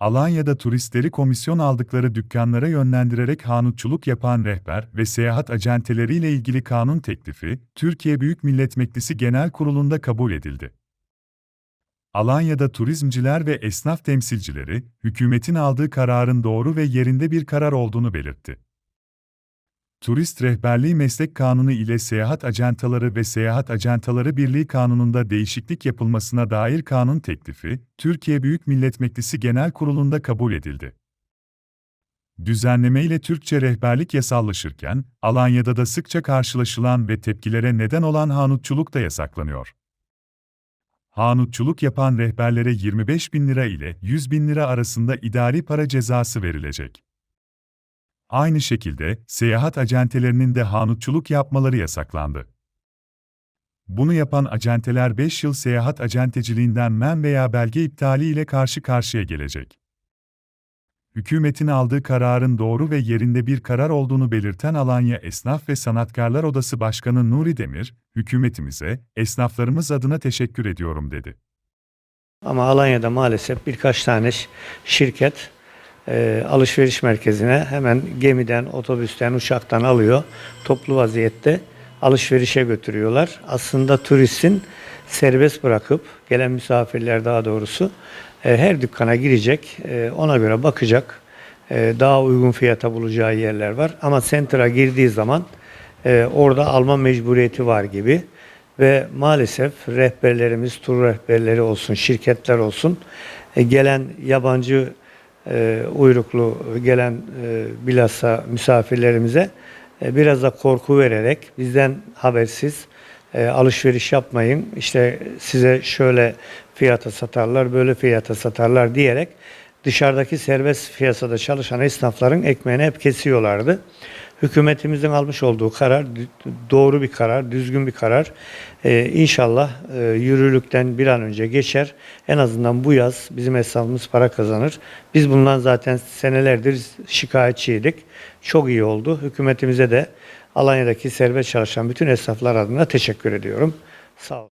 Alanya'da turistleri komisyon aldıkları dükkanlara yönlendirerek hanutçuluk yapan rehber ve seyahat acenteleriyle ilgili kanun teklifi, Türkiye Büyük Millet Meclisi Genel Kurulu'nda kabul edildi. Alanya'da turizmciler ve esnaf temsilcileri, hükümetin aldığı kararın doğru ve yerinde bir karar olduğunu belirtti. Turist Rehberliği Meslek Kanunu ile Seyahat Acentaları ve Seyahat Acentaları Birliği Kanunu'nda değişiklik yapılmasına dair kanun teklifi, Türkiye Büyük Millet Meclisi Genel Kurulu'nda kabul edildi. Düzenleme ile Türkçe rehberlik yasallaşırken, Alanya'da da sıkça karşılaşılan ve tepkilere neden olan hanutçuluk da yasaklanıyor. Hanutçuluk yapan rehberlere 25 bin lira ile 100 bin lira arasında idari para cezası verilecek. Aynı şekilde, seyahat acentelerinin de hanutçuluk yapmaları yasaklandı. Bunu yapan acenteler 5 yıl seyahat acenteciliğinden men veya belge iptali ile karşı karşıya gelecek. Hükümetin aldığı kararın doğru ve yerinde bir karar olduğunu belirten Alanya Esnaf ve Sanatkarlar Odası Başkanı Nuri Demir, hükümetimize, esnaflarımız adına teşekkür ediyorum dedi. Ama Alanya'da maalesef birkaç tane şirket e, alışveriş merkezine hemen gemiden, otobüsten, uçaktan alıyor. Toplu vaziyette alışverişe götürüyorlar. Aslında turistin serbest bırakıp, gelen misafirler daha doğrusu, e, her dükkana girecek, e, ona göre bakacak. E, daha uygun fiyata bulacağı yerler var. Ama Center'a girdiği zaman e, orada alma mecburiyeti var gibi ve maalesef rehberlerimiz, tur rehberleri olsun, şirketler olsun, e, gelen yabancı e, uyruklu gelen e, bilhassa misafirlerimize e, biraz da korku vererek bizden habersiz e, alışveriş yapmayın. İşte size şöyle fiyata satarlar, böyle fiyata satarlar diyerek dışarıdaki serbest piyasada çalışan esnafların ekmeğini hep kesiyorlardı. Hükümetimizin almış olduğu karar doğru bir karar, düzgün bir karar. Ee, inşallah e, yürürlükten bir an önce geçer. En azından bu yaz bizim esnafımız para kazanır. Biz bundan zaten senelerdir şikayetçiydik. Çok iyi oldu. Hükümetimize de Alanya'daki serbest çalışan bütün esnaflar adına teşekkür ediyorum. Sağ olun.